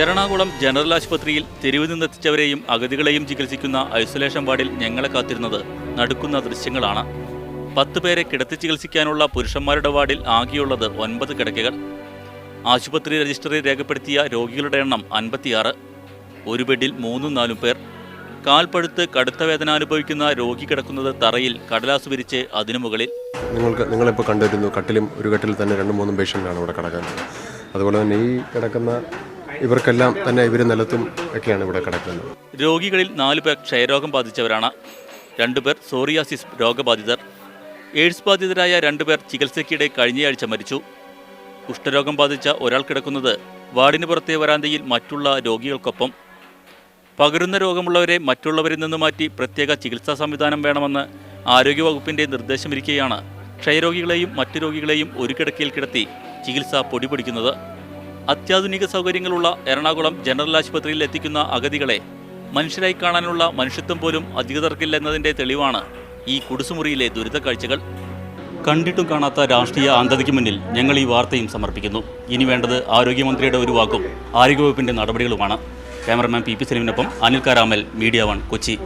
Ernakulam general ആശുപത്രിയിൽ തെരുവിൽ നിന്നെത്തിച്ചവരെയും അഗതികളെയും ചികിത്സിക്കുന്ന ഐസൊലേഷൻ വാർഡിൽ ഞങ്ങളെ കാത്തിരുന്നത് നടുക്കുന്ന ദൃശ്യങ്ങളാണ്. പത്ത് പേരെ കിടത്തി ചികിത്സിക്കാനുള്ള പുരുഷന്മാരുടെ വാർഡിൽ ആകെയുള്ളത് ഒൻപത് കിടക്കകൾ. ആശുപത്രി രജിസ്റ്ററിൽ രേഖപ്പെടുത്തിയ രോഗികളുടെ എണ്ണം അൻപത്തിയാറ്. ഒരു ബെഡിൽ മൂന്നും നാലും പേർ. കാൽപ്പഴുത്ത് കടുത്ത വേദന അനുഭവിക്കുന്ന രോഗി കിടക്കുന്നത് തറയിൽ കടലാസ് വിരിച്ച് അതിനു മുകളിൽ. നിങ്ങൾക്ക് നിങ്ങളിപ്പോൾ കണ്ടുവരുന്നു കട്ടിലും ഒരു കട്ടിൽ തന്നെ രണ്ടും മൂന്നും പേഷ്യന്റാണ് ഇവിടെ കിടക്കുന്നത്. അതുപോലെ തന്നെ ഈ കിടക്കുന്ന ഇവർക്കെല്ലാം തന്നെ ഇവർ നിലത്തും ഒക്കെയാണ് ഇവിടെ കിടക്കുന്നത്. രോഗികളിൽ നാല് പേർ ക്ഷയരോഗം ബാധിച്ചവരാണ്. രണ്ടുപേർ സോറിയാസിസ് രോഗബാധിതർ. എയ്ഡ്സ് ബാധിതരായ രണ്ടുപേർ ചികിത്സയ്ക്കിടെ കഴിഞ്ഞയാഴ്ച മരിച്ചു. കുഷ്ഠരോഗം ബാധിച്ച ഒരാൾ കിടക്കുന്നത് വാർഡിന് പുറത്തെ വരാന്തയിൽ മറ്റുള്ള രോഗികൾക്കൊപ്പം. പകരുന്ന രോഗമുള്ളവരെ മറ്റുള്ളവരിൽ നിന്ന് മാറ്റി പ്രത്യേക ചികിത്സാ സംവിധാനം വേണമെന്ന് ആരോഗ്യവകുപ്പിന്റെ നിർദ്ദേശമിരിക്കെയാണ് ക്ഷയരോഗികളെയും മറ്റു രോഗികളെയും ഒരു കിടക്കയിൽ കിടത്തി ചികിത്സ പൊടിപിടിക്കുന്നത് അത്യാധുനിക സൗകര്യങ്ങളുള്ള എറണാകുളം ജനറൽ ആശുപത്രിയിൽ എത്തിക്കുന്ന അഗതികളെ മനുഷ്യരായി കാണാനുള്ള മനുഷ്യത്വം പോലും അധികൃതർക്കില്ലെന്നതിന്റെ തെളിവാണ് ഈ കുടുസുമുറിയിലെ ദുരിത കാഴ്ചകൾ. കണ്ടിട്ടും കാണാത്ത രാഷ്ട്രീയ അന്ധതയ്ക്ക് മുന്നിൽ ഞങ്ങൾ ഈ വാർത്തയും സമർപ്പിക്കുന്നു. ഇനി വേണ്ടത് ആരോഗ്യമന്ത്രിയുടെ ഒരു വാക്കും ആരോഗ്യവകുപ്പിന്റെ നടപടികളുമാണ്. ക്യാമറമാൻ പി പി സലീമിനൊപ്പം അനിൽ കാരാമൽ മീഡിയ വൺ കൊച്ചി.